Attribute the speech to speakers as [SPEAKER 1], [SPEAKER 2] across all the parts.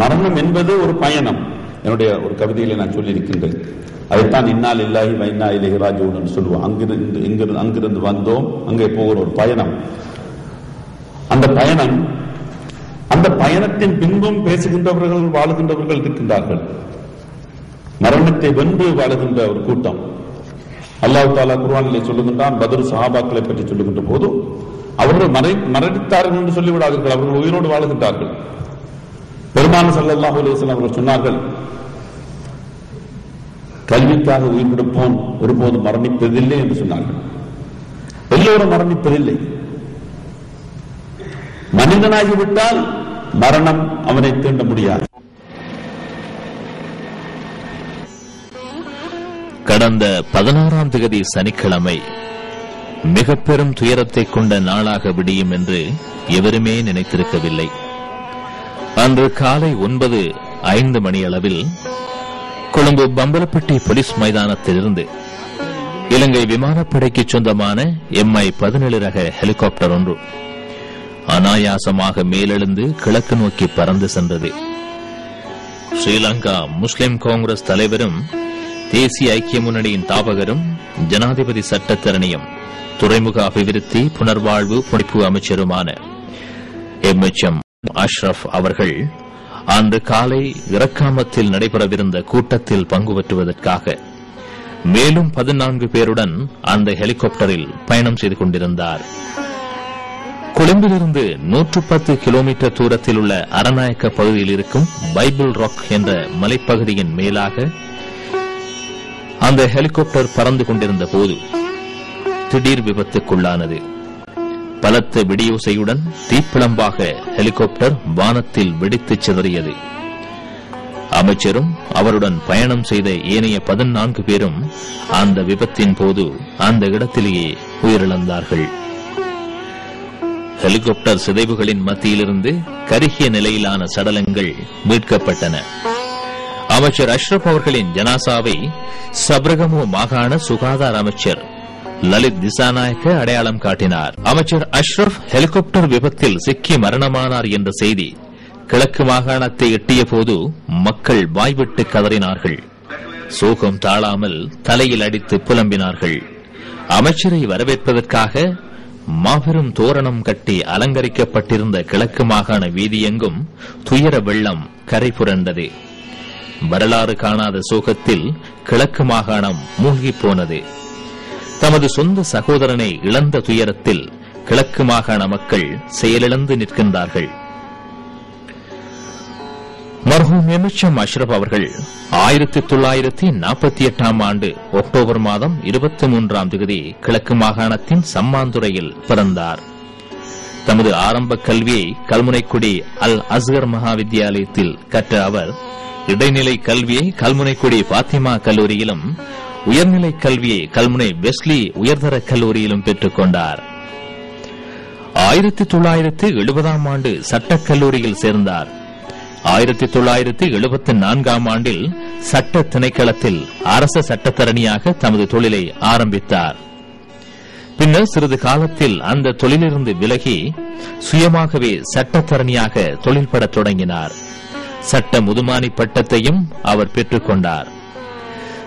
[SPEAKER 1] மரணம் என்பது ஒரு பயணம். என்னுடைய ஒரு கவிதையில நான் சொல்லியிருக்கின்றேன். அதைத்தான் இன்னால் இல்லாஹி வைனா இலகி ராஜுன்னு சொல்லுவோம். அங்கிருந்து இங்கிருந்து அங்கிருந்து வந்தோம். அங்கே போகிற ஒரு பயணம். அந்த பயணம் அந்த பயணத்தின் பின்பும் பேசுகின்றவர்கள் வாழுகின்றவர்கள் இருக்கின்றார்கள். மரணத்தை வென்று வாழுகின்ற ஒரு கூட்டம். அல்லாஹ் தாலா குர்ஆனிலே சொல்லுகின்றான் பதில் சஹாபாக்களை பற்றி சொல்லுகின்ற போது அவர்கள் மறை மரணித்தார்கள் என்று சொல்லிவிடாதீர்கள். அவர்கள் உயிரோடு வாழுகின்றார்கள். பெருமான சல்லல்லாஹு அலைஹி அவர்கள் சொன்னார்கள் கல்விக்காக உயிர் கொடுப்போன் ஒருபோதும் மரணிப்பதில்லை என்று சொன்னார்கள். எல்லோரும் மரணிப்பதில்லை. மனிதனாகிவிட்டால் மரணம் அவனை தீண்ட முடியாது.
[SPEAKER 2] கடந்த பதினாறாம் தேதி சனிக்கிழமை மிக பெரும் துயரத்தை கொண்ட நாளாக விடியும் என்று எவருமே நினைத்திருக்கவில்லை. அன்று காலை ஒன்பது ஐந்து மணியளவில் கொழும்பு பம்பலப்பட்டி போலீஸ் மைதானத்திலிருந்து இலங்கை விமானப்படைக்கு சொந்தமான எம்ஐ பதினேழு ரக ஹெலிகாப்டர் ஒன்று அனாயாசமாக மேலெழுந்து கிழக்கு நோக்கி பறந்து சென்றது. ஸ்ரீலங்கா முஸ்லிம் காங்கிரஸ் தலைவரும் தேசிய ஐக்கிய முன்னணியின் தாபகரும் ஜனாதிபதி சட்டத்தரணியும் துறைமுக அபிவிருத்தி புனர்வாழ்வு பொடிப்பு அமைச்சருமான எம். எச். எம். அஷ்ரப் அவர்கள் அன்று காலை இறக்காமத்தில் நடைபெறவிருந்த கூட்டத்தில் பங்கு பெற்றுவதற்காக மேலும் பதினான்கு பேருடன் அந்த ஹெலிகாப்டரில் பயணம் செய்து கொண்டிருந்தார். கொழும்பிலிருந்து நூற்று பத்து கிலோமீட்டர் தூரத்தில் உள்ள அரநாயக்க பகுதியில் இருக்கும் பைபிள் ராக் என்ற மலைப்பகுதியின் மேலாக அந்த ஹெலிகாப்டர் பறந்து கொண்டிருந்த போது திடீர் விபத்துக்குள்ளானது. பலத்த வெடியோசையுடன் தீப்பிழம்பாக ஹெலிகாப்டர் வானத்தில் வெடித்து சிதறியது. அமைச்சரும் அவருடன் பயணம் செய்த ஏனைய பதினான்கு பேரும் அந்த விபத்தின் போது அந்த இடத்திலேயே உயிரிழந்தார்கள். ஹெலிகாப்டர் சிதைவுகளின் மத்தியிலிருந்து கருகிய நிலையிலான சடலங்கள் மீட்கப்பட்டன. அமைச்சர் அஷ்ரப் அவர்களின் ஜனாசாவை சபரகமு மாகாண சுகாதார அமைச்சர் லலித் திசாநாயக்க அடையாளம் காட்டினார். அமைச்சர் அஷ்ரப் ஹெலிகாப்டர் விபத்தில் சிக்கி மரணமானார் என்ற செய்தி கிழக்கு மாகாணத்தை எட்டிய போது மக்கள் வாய்விட்டு கதறினார்கள். சோகம் தாழாமல் தலையில் அடித்து புலம்பினார்கள். அமைச்சரை வரவேற்பதற்காக மாபெரும் தோரணம் கட்டி அலங்கரிக்கப்பட்டிருந்த கிழக்கு மாகாண வீதியெங்கும் துயர வெள்ளம் கரை புரண்டது. வரலாறு காணாத சோகத்தில் கிழக்கு மாகாணம் மூழ்கிப் போனது. தமது சொந்த சகோதரனை இழந்த துயரத்தில் கிழக்கு மாகாண மக்கள் செயலிழந்து நிற்கின்றார்கள். மர்ஹூம் எமிச்சம் அஷ்ரப் அவர்கள் ஆயிரத்தி தொள்ளாயிரத்தி நாற்பத்தி எட்டாம் ஆண்டு அக்டோபர் மாதம் இருபத்தி மூன்றாம் தேதி கிழக்கு மாகாணத்தின் சம்மாந்துறையில் பிறந்தார். தமது ஆரம்ப கல்வியை கல்முனைக்குடி அல் அஸ்கர் மகா வித்தியாலயத்தில் கற்ற அவர் இடைநிலை கல்வியை கல்முனைக்குடி பாத்திமா கல்லூரியிலும் உயர்நிலை கல்வியை கல்முனை வெஸ்லி உயர்தர கல்லூரியிலும் பெற்றுக் கொண்டார் ஆயிரத்தி தொள்ளாயிரத்தி எழுபதாம் ஆண்டு சட்டக் கல்லூரியில் சேர்ந்தார். ஆயிரத்தி தொள்ளாயிரத்தி எழுபத்தி நான்காம் ஆண்டில் சட்ட திணைக்களத்தில் அரச சட்டத்தரணியாக தமது தொழிலை ஆரம்பித்தார். பின்னர் சிறிது காலத்தில் அந்த தொழிலிருந்து விலகி சுயமாகவே சட்டத்தரணியாக தொழில்படத் தொடங்கினார். சட்ட முதுமானி பட்டத்தையும் அவர் பெற்றுக்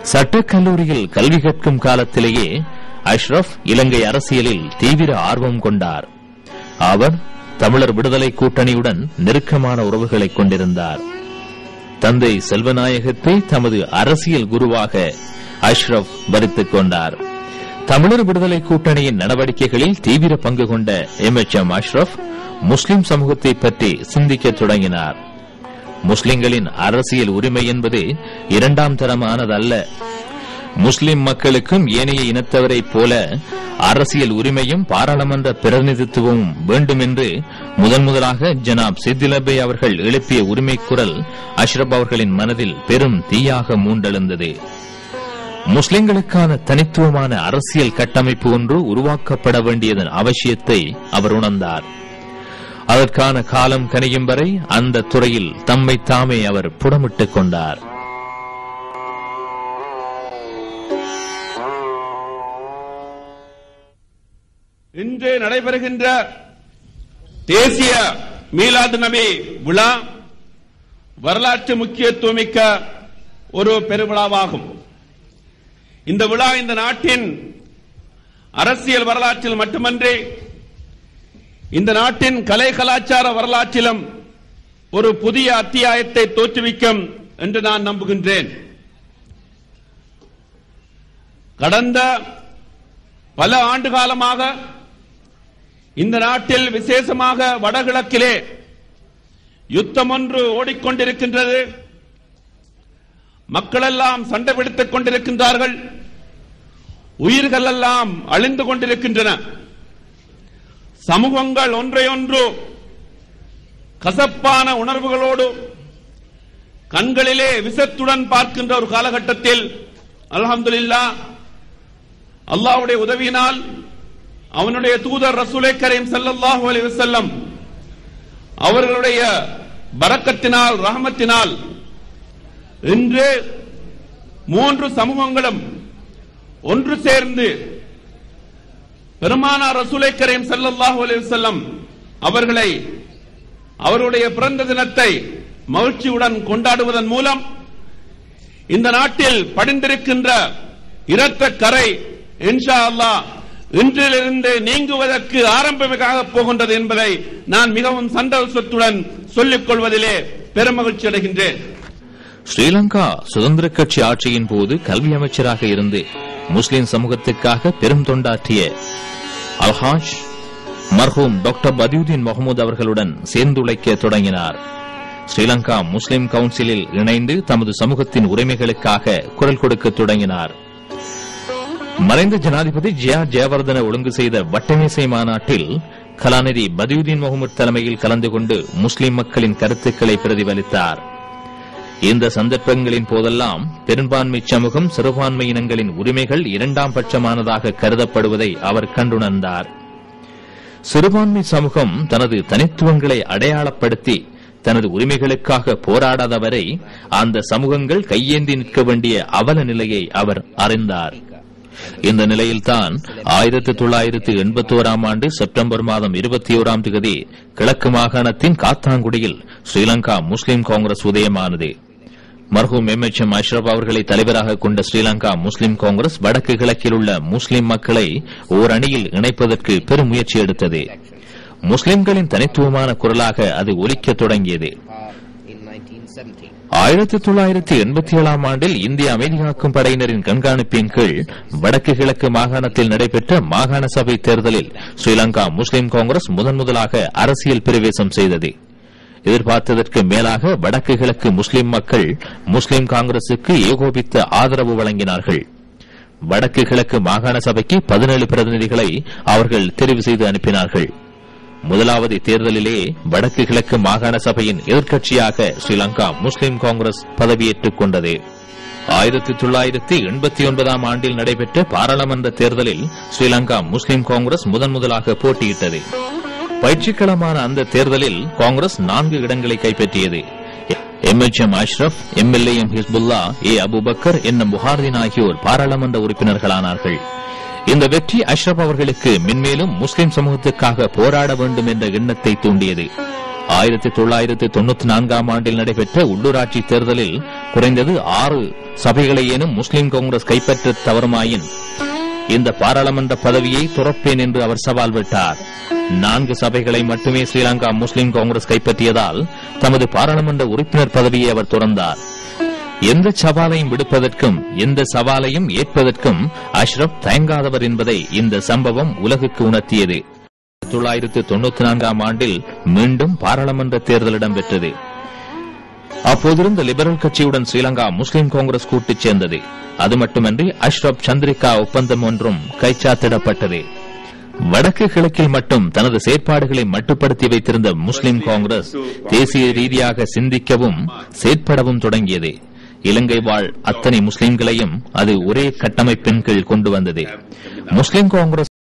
[SPEAKER 2] சட்ட கல்லூரியில் கல்வி கற்கும் காலத்திலேயே அஷ்ரப் இலங்கை அரசியலில் தீவிர ஆர்வம் கொண்டார். அவர் தமிழர் விடுதலை கூட்டணியுடன் நெருக்கமான உறவுகளை கொண்டிருந்தார். தந்தை செல்வநாயகத்தை தமது அரசியல் குருவாக அஷ்ரப் வரித்துக் கொண்டார். தமிழர் விடுதலை கூட்டணியின் நடவடிக்கைகளில் தீவிர பங்கு கொண்ட எம். எச். எம். அஷ்ரப் முஸ்லிம் சமூகத்தை பற்றி சிந்திக்க தொடங்கினார். முஸ்லிம்களின் அரசியல் உரிமை என்பது இரண்டாம் தரமானதல்ல. முஸ்லிம் மக்களுக்கும் ஏனைய இனத்தவரைப் போல அரசியல் உரிமையும் பாராளுமன்ற பிரதிநிதித்துவமும் வேண்டும் என்று முதன் முதலாக ஜனாப் சித்திலபே அவர்கள் எழுப்பிய உரிமை குரல் அஷ்ரப் அவர்களின் மனதில் பெரும் தீயாக மூண்டெழுந்தது. முஸ்லிம்களுக்கான தனித்துவமான அரசியல் கட்டமைப்பு ஒன்று உருவாக்கப்பட வேண்டியதன் அவசியத்தை அவர் உணர்ந்தார். அதற்கான காலம் கனியும் வரை அந்த துறையில் தம்மை தாமே அவர் புடமிட்டுக் கொண்டார்.
[SPEAKER 1] இன்று நடைபெறுகின்ற தேசிய மீலாது நபி விழா
[SPEAKER 3] வரலாற்று முக்கியத்துவமிக்க ஒரு பெருவிழாவாகும். இந்த விழா இந்த நாட்டின் அரசியல் வரலாற்றில் மட்டுமன்றி இந்த நாட்டின் கலை கலாச்சார வரலாற்றிலும் ஒரு புதிய அத்தியாயத்தை தோற்றுவிக்கும் என்று நான் நம்புகின்றேன். கடந்த பல ஆண்டு காலமாக இந்த நாட்டில் விசேஷமாக வடகிழக்கிலே யுத்தம் ஒன்று ஓடிக்கொண்டிருக்கின்றது. மக்களெல்லாம் சண்டை பிடித்துக் கொண்டிருக்கின்றார்கள். உயிர்கள் எல்லாம் அழிந்து கொண்டிருக்கின்றன. சமூகங்கள் ஒன்றையொன்று கசப்பான உணர்வுகளோடு கண்களிலே விசத்துடன் பார்க்கின்ற ஒரு காலகட்டத்தில் அல்ஹம்துலில்லா அல்லாவுடைய உதவியினால் அவனுடைய தூதர் ரசூலை கரீம் ஸல்லல்லாஹு அலைஹி வஸல்லம் அவர்களுடைய பறக்கத்தினால் ரஹமத்தினால் இன்று மூன்று சமூகங்களும் ஒன்று சேர்ந்து பெருமானார் ரசூலை கரீம் ஸல்லல்லாஹு அலி செல்லம் அவர்களை அவருடைய பிறந்த தினத்தை மகிழ்ச்சியுடன் கொண்டாடுவதன் மூலம் இந்த நாட்டில் படிந்திருக்கின்ற இரத்த கரை இன்ஷா அல்லாஹ் இன்றிலிருந்து நீங்குவதற்கு ஆரம்பமாக போகின்றது என்பதை நான் மிகவும் சந்தோஷத்துடன் சொல்லிக் கொள்வதிலே பெருமகிழ்ச்சி அடைகின்றேன்.
[SPEAKER 2] ஸ்ரீலங்கா சுதந்திர கட்சி ஆட்சியின் போது கல்வி அமைச்சராக இருந்து முஸ்லிம் சமூகத்துக்காக பெரும் தொண்டாற்றிய அல்ஹாஷ் மர்ஹூம் டாக்டர் பதியுதீன் முகமது அவர்களுடன் சேர்ந்துழைக்க தொடங்கினார். ஸ்ரீலங்கா முஸ்லிம் கவுன்சிலில் இணைந்து தமது சமூகத்தின் உரிமைகளுக்காக குரல் கொடுக்க தொடங்கினார். மறைந்த ஜனாதிபதி ஜியா ஜெயவர்தன ஒழுங்கு செய்த வட்டமேசை மாநாட்டில் கலாநிதி பதியுதீன் முகமது தலைமையில் கலந்து கொண்டு முஸ்லிம் மக்களின் கருத்துக்களை பிரதிபலித்தார். இந்த சந்தர்ப்பங்களின் போதெல்லாம் பெரும்பான்மை சமூகம் சிறுபான்மை இனங்களின் உரிமைகள் இரண்டாம் பட்சமானதாக கருதப்படுவதை அவர் கண்டுணர்ந்தார். சிறுபான்மை சமூகம் தனது தனித்துவங்களை அடையாளப்படுத்தி தனது உரிமைகளுக்காக போராடாதவரை அந்த சமூகங்கள் கையேந்தி நிற்க வேண்டிய அவல நிலையை அவர் அறிந்தார். இந்த நிலையில்தான் ஆயிரத்தி தொள்ளாயிரத்தி எண்பத்தோராம் ஆண்டு செப்டம்பர் மாதம் இருபத்தி ஓராம் தேதி கிழக்கு மாகாணத்தின் காத்தாங்குடியில் ஸ்ரீலங்கா முஸ்லிம் காங்கிரஸ் உதயமானது. மர்ஹூம் எம் எச் எம் அஷ்ரப் அவர்களை தலைவராக கொண்ட ஸ்ரீலங்கா முஸ்லிம் காங்கிரஸ் வடக்கு கிழக்கில் உள்ள முஸ்லிம் மக்களை ஓர் அணியில் இணைப்பதற்கு பெரும் முயற்சி எடுத்தது. முஸ்லிம்களின் தனித்துவமான குரலாக அது ஒலிக்கத் தொடங்கியது. ஆயிரத்தி தொள்ளாயிரத்தி எண்பத்தி ஏழாம் ஆண்டில் இந்திய அமைதி காக்கும் படையினரின் கண்காணிப்பின் கீழ் வடக்கு கிழக்கு மாகாணத்தில் நடைபெற்ற மாகாண சபை தேர்தலில் ஸ்ரீலங்கா முஸ்லிம் காங்கிரஸ் முதன் முதலாக அரசியல் பிரவேசம் செய்தது. எதிர்பார்த்ததற்கு மேலாக வடக்கு கிழக்கு முஸ்லிம் மக்கள் முஸ்லிம் காங்கிரசுக்கு ஏகோபித்த ஆதரவு வழங்கினார்கள். வடக்கு கிழக்கு மாகாண சபைக்கு பதினேழு பிரதிநிதிகளை அவர்கள் தெரிவு செய்து அனுப்பினார்கள். முதலாவது தேர்தலிலே வடக்கு கிழக்கு மாகாண சபையின் எதிர்க்கட்சியாக ஸ்ரீலங்கா முஸ்லிம் காங்கிரஸ் பதவியேற்றுக் கொண்டது. ஆயிரத்தி தொள்ளாயிரத்தி எண்பத்தி ஒன்பதாம் ஆண்டில் நடைபெற்ற பாராளுமன்ற தேர்தலில் ஸ்ரீலங்கா முஸ்லிம் காங்கிரஸ் முதன் முதலாக போட்டியிட்டது. பயிற்சிக்களமான அந்த தேர்தலில் காங்கிரஸ் நான்கு இடங்களை கைப்பற்றியது. MHM Ashraf MLA M Hizbullah A Abubakar என்னும் புகார்தீன் ஆகியோர் பாராளுமன்ற உறுப்பினர்களானார்கள். இந்த வெற்றி அஷ்ரப் அவர்களுக்கு மென்மேலும் முஸ்லிம் சமூகத்துக்காக போராட வேண்டும் என்ற எண்ணத்தை தூண்டியது. ஆயிரத்தி தொள்ளாயிரத்தி தொண்ணூத்தி நான்காம் ஆண்டில் நடைபெற்ற உள்ளூராட்சி தேர்தலில் குறைந்தது ஆறு சபைகளையேனும் முஸ்லிம் காங்கிரஸ் கைப்பற்ற தவறுமாயின் இந்த பாராளுமன்ற பதவியை துறப்பேன் என்று அவர் சவால் விட்டார். நான்கு சபைகளை மட்டுமே ஸ்ரீலங்கா முஸ்லிம் காங்கிரஸ் கைப்பற்றியதால் தமது பாராளுமன்ற உறுப்பினர் பதவியை அவர் துறந்தார். எந்த சவாலையும் விடுப்பதற்கும் எந்த சவாலையும் ஏற்பதற்கும் அஷ்ரப் தயங்காதவர் என்பதை இந்த சம்பவம் உலகுக்கு உணர்த்தியது. தொள்ளாயிரத்து தொண்ணூத்தி நான்காம் ஆண்டில் மீண்டும் பாராளுமன்ற தேர்தல் இடம்பெற்றது. அப்போதிருந்த லிபரல் கட்சியுடன் ஸ்ரீலங்கா முஸ்லிம் காங்கிரஸ் கூட்டுச் சேர்ந்தது. அது மட்டுமன்றி அஷ்ரப் சந்திரிகா ஒப்பந்தம் ஒன்றும் கைச்சாத்திடப்பட்டது. வடக்கு கிழக்கில் மட்டும் தனது செயற்பாடுகளை மட்டுப்படுத்தி வைத்திருந்த முஸ்லிம் காங்கிரஸ் தேசிய ரீதியாக சிந்திக்கவும் செயற்படவும் தொடங்கியது. இலங்கை வாழ் அத்தனை முஸ்லிம்களையும் அது ஒரே கட்டமைப்பின் கீழ் கொண்டு வந்தது. முஸ்லிம் காங்கிரஸ்